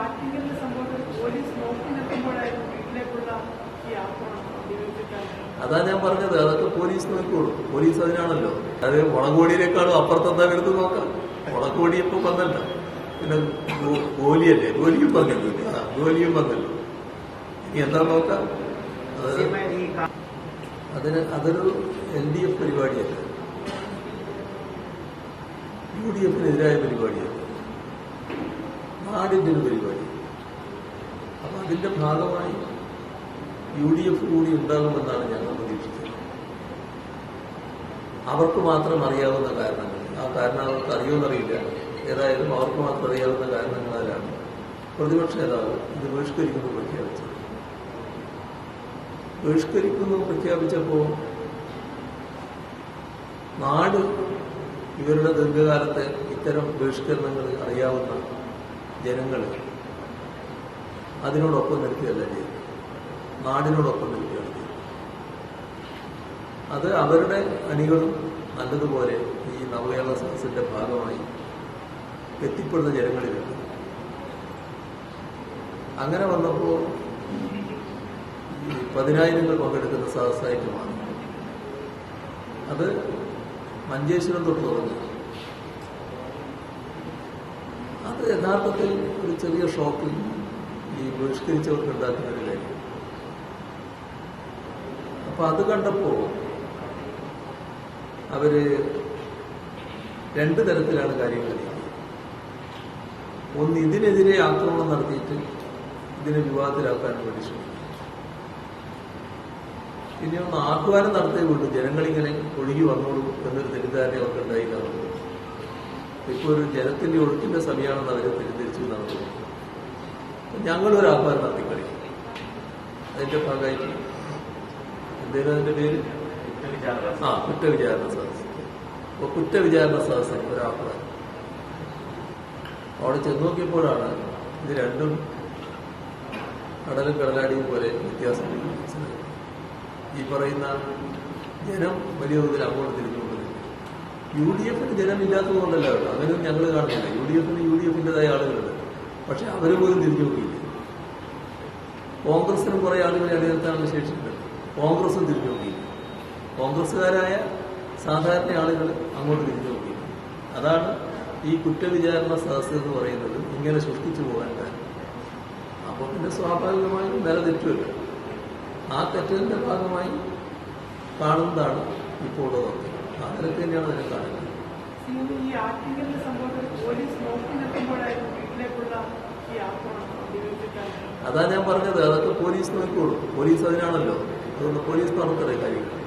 ആറ്റിങ്ങലിന്റെ സംഭവത്തിൽ പോലീസ് നോക്കി നിൽക്കുമ്പോഴായിരുന്നു വീട്ടിലേക്കുള്ള ഈ അതാ ഞാൻ പറഞ്ഞത് അതൊക്കെ പോലീസ് നോക്കിക്കോളും. പോലീസ് അതിനാണല്ലോ. അത് മുളകോടിയിലേക്കാളും അപ്പുറത്തെന്താ വരുന്നത് നോക്കാം? മുളകോടി ഇപ്പൊ വന്നല്ല. പിന്നെ ഗോലിയല്ലേ? ഗോലിയും വന്നല്ലോ ആ ഗോലിയും വന്നല്ലോ. ഇനി എന്താ നോക്കാം? അത് അതിന് അതൊരു എൽ ഡി എഫ് പരിപാടിയല്ല. യു ഡി എഫിനെതിരായ പരിപാടിയല്ല. നാടിന്റെ ഒരു പരിപാടി. അപ്പൊ അതിന്റെ ഭാഗമായി യു ഡി എഫ് കൂടി ഉണ്ടാകുമെന്നാണ് ഞങ്ങൾ പ്രതീക്ഷിച്ചത്. അവർക്ക് മാത്രം അറിയാവുന്ന കാരണങ്ങൾ. ആ കാരണം അവർക്ക് അറിയുമെന്നറിയില്ല. ഏതായാലും അവർക്ക് മാത്രം അറിയാവുന്ന കാരണങ്ങളാലാണ് പ്രതിപക്ഷ നേതാവ് ഇത് ബഹിഷ്കരിക്കുന്നു പ്രഖ്യാപിച്ചത്. ബഹിഷ്കരിക്കുന്നു പ്രഖ്യാപിച്ചപ്പോൾ നാട് ഇവരുടെ ദീർഘകാലത്തെ ഇത്തരം ബഹിഷ്കരണങ്ങൾ അറിയാവുന്ന ജനങ്ങൾ അതിനോടൊപ്പം നിൽക്കുകയല്ല ചെയ്തത് നാടിനോടൊപ്പം നിൽക്കുകയാണ് ചെയ്തത് അത് അവരുടെ അണികളും നല്ലതുപോലെ ഈ നവകേരള സദസ്സിന്റെ ഭാഗമായി എത്തിപ്പെടുന്ന ജനങ്ങളിലുണ്ട്. അങ്ങനെ വന്നപ്പോൾ പതിനായിരങ്ങൾ പങ്കെടുക്കുന്ന സദസ്സായിട്ട് മാറി. അത് മഞ്ചേശ്വരം തൊട്ട് തുടങ്ങി. അത് യഥാർത്ഥത്തിൽ ഒരു ചെറിയ ഷോക്കിൽ ഈ ബഹിഷ്കരിച്ചവർക്ക് ഉണ്ടാക്കുന്ന ഒരു കാര്യം അപ്പൊ അത് കണ്ടപ്പോ അവർ രണ്ട് തരത്തിലാണ് കാര്യങ്ങൾ ഒന്ന് ഇതിനെതിരെ ആക്രമണം നടത്തിയിട്ട് ഇതിനെ വിവാദത്തിലാക്കാൻ വേണ്ടി ശ്രമിക്കും പിന്നെ ഒന്ന് ആഹ്വാനം നടത്തിയേ കൊണ്ട് ജനങ്ങളിങ്ങനെ ഒഴുകി വന്നോളൂ എന്നൊരു തെറ്റിദ്ധാരണ അവർക്ക് ഉണ്ടായില്ല ഇപ്പൊ ഒരു ജലത്തിന്റെ ഒഴുക്കിന്റെ സമയമാണെന്ന് അവരെ തെറ്റിദ്ധരിച്ചു എന്നാണ് തോന്നുന്നത്. ഞങ്ങളൊരു ആഹ്വാനം നടത്തിക്കളി. അതിന്റെ ഭാഗമായിട്ട് എന്തേലും അതിന്റെ പേര്? ആ കുറ്റവിചാരണ സദസ് അപ്പൊ കുറ്റവിചാരണ സദസ് ഒരു ആഹ്വാനം. അവിടെ ചെന്ന് നോക്കിയപ്പോഴാണ് ഇത് രണ്ടും കടലും കടലാടിയും പോലെ വ്യത്യാസം. ഈ പറയുന്ന ജനം വലിയ തോതിൽ അങ്ങോട്ട് തിരിഞ്ഞുകൊണ്ടിരിക്കും യു ഡി എഫിന് ജനമില്ലാത്തതുകൊണ്ടല്ല അങ്ങനെയൊന്നും ഞങ്ങൾ കാണുന്നില്ല. യു ഡി എഫിന് യു ഡി എഫിന്റെതായ ആളുകളുണ്ട്. പക്ഷെ അവർ പോലും തിരിഞ്ഞു നോക്കിയില്ല. കോൺഗ്രസിനും കുറെ ആളുകളെ അണിനിർത്താനുള്ള ശേഷിയുണ്ട് കോൺഗ്രസും തിരിഞ്ഞു നോക്കിയില്ല. കോൺഗ്രസ്സുകാരായ സാധാരണ ആളുകൾ അങ്ങോട്ട് തിരിഞ്ഞു നോക്കിയില്ല. അതാണ് ഈ കുറ്റവിചാരണ സദസ്സ് എന്ന് പറയുന്നത് ഇങ്ങനെ സൃഷ്ടിച്ചു പോകാൻ കാരണം അപ്പോൾ പിന്നെ സ്വാഭാവികമായും നില തെറ്റുമല്ല. ആ തെറ്റലിന്റെ ഭാഗമായി കാണുന്നതാണ് ഇപ്പോൾ ഉള്ളതൊക്കെ ആ തന്നെയാണ് അതിനെ കാണുന്നത് അതാ ഞാൻ പറഞ്ഞത് അതൊക്കെ പോലീസ് നോക്കിക്കോളൂ. പോലീസ് അതിനാണല്ലോ. അതുകൊണ്ട് പോലീസ് പറഞ്ഞത്രേ കാര്യങ്ങൾ കാര്യം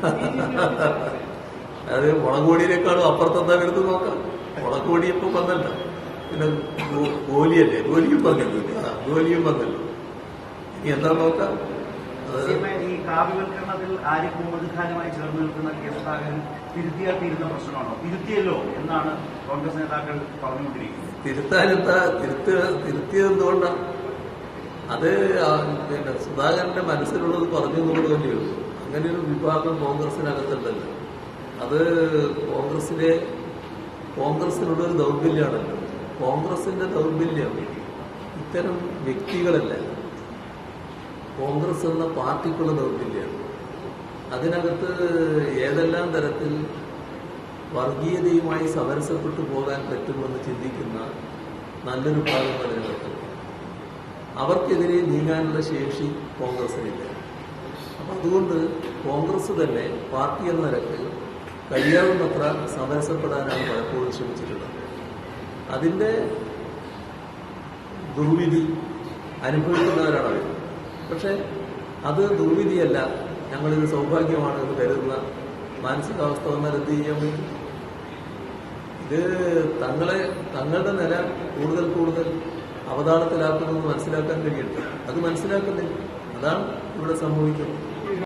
അത് മുളകോടിയിലേക്കാളും അപ്പുറത്തെന്താ വരുന്നത് നോക്കാം. മുളകോടി ഇപ്പൊ വന്നല്ല. പിന്നെ ഗോലിയല്ലേ? ഗോലിയും വന്നല്ലോ ഗോലിയും വന്നല്ലോ. ഇനി എന്താ നോക്കാം? ഈ കാവ്യവൽക്കരണത്തിൽ ആരിഫ് മുഹമ്മദ് ചേർന്ന് നിൽക്കുന്ന കെ സുധാകരൻ തിരുത്തിയാൽ തീരുന്ന പ്രശ്നമാണോ? തിരുത്തിയല്ലോ എന്നാണ് കോൺഗ്രസ് നേതാക്കൾ പറഞ്ഞുകൊണ്ടിരിക്കുന്നത്. തിരുത്താനെന്താ തിരുത്ത് തിരുത്തിയത് എന്തുകൊണ്ടാണ് അത് പിന്നെ സുധാകരന്റെ മനസ്സിലുള്ളത് പറഞ്ഞു എന്നുള്ളത് തന്നെയുള്ളൂ അങ്ങനെ ഒരു വിഭാഗം കോൺഗ്രസിനകത്തുണ്ടല്ലോ. അത് കോൺഗ്രസിലെ കോൺഗ്രസിനുള്ള ഒരു ദൗർബല്യമാണല്ലോ. കോൺഗ്രസിന്റെ ദൗർബല്യം ഇത്തരം വ്യക്തികളല്ല? കോൺഗ്രസ് എന്ന പാർട്ടിക്കുള്ള ദൗർബല്യമാണ് അതിനകത്ത് ഏതെല്ലാം തരത്തിൽ വർഗീയതയുമായി സമരസപ്പെട്ടു പോകാൻ പറ്റുമെന്ന് ചിന്തിക്കുന്ന നല്ലൊരു ഭാഗം അതിനകത്ത് അവർക്കെതിരെ നീങ്ങാനുള്ള ശേഷി കോൺഗ്രസിനില്ല. അപ്പം അതുകൊണ്ട് കോൺഗ്രസ് തന്നെ പാർട്ടി എന്ന നിലയ്ക്ക് കഴിയാവുന്നത്ര സമരസപ്പെടാനാണ് പലപ്പോഴും ശ്രമിച്ചിട്ടുള്ളത്. അതിന്റെ ദുർവിധി അനുഭവിക്കുന്നവരാണ് അവർ. പക്ഷെ അത് ദുർവിധിയല്ല. ഞങ്ങളിത് സൗഭാഗ്യമാണ് എന്ന് കരുതുന്ന മാനസികാവസ്ഥ വന്നാൽ ഇത് തങ്ങളെ തങ്ങളുടെ നില കൂടുതൽ കൂടുതൽ അവതാളത്തിലാക്കുമെന്ന് മനസ്സിലാക്കാൻ കഴിയട്ടെ. അത് മനസ്സിലാക്കുന്നില്ല അതാണ് ഇവിടെ സംഭവിക്കുന്നത്.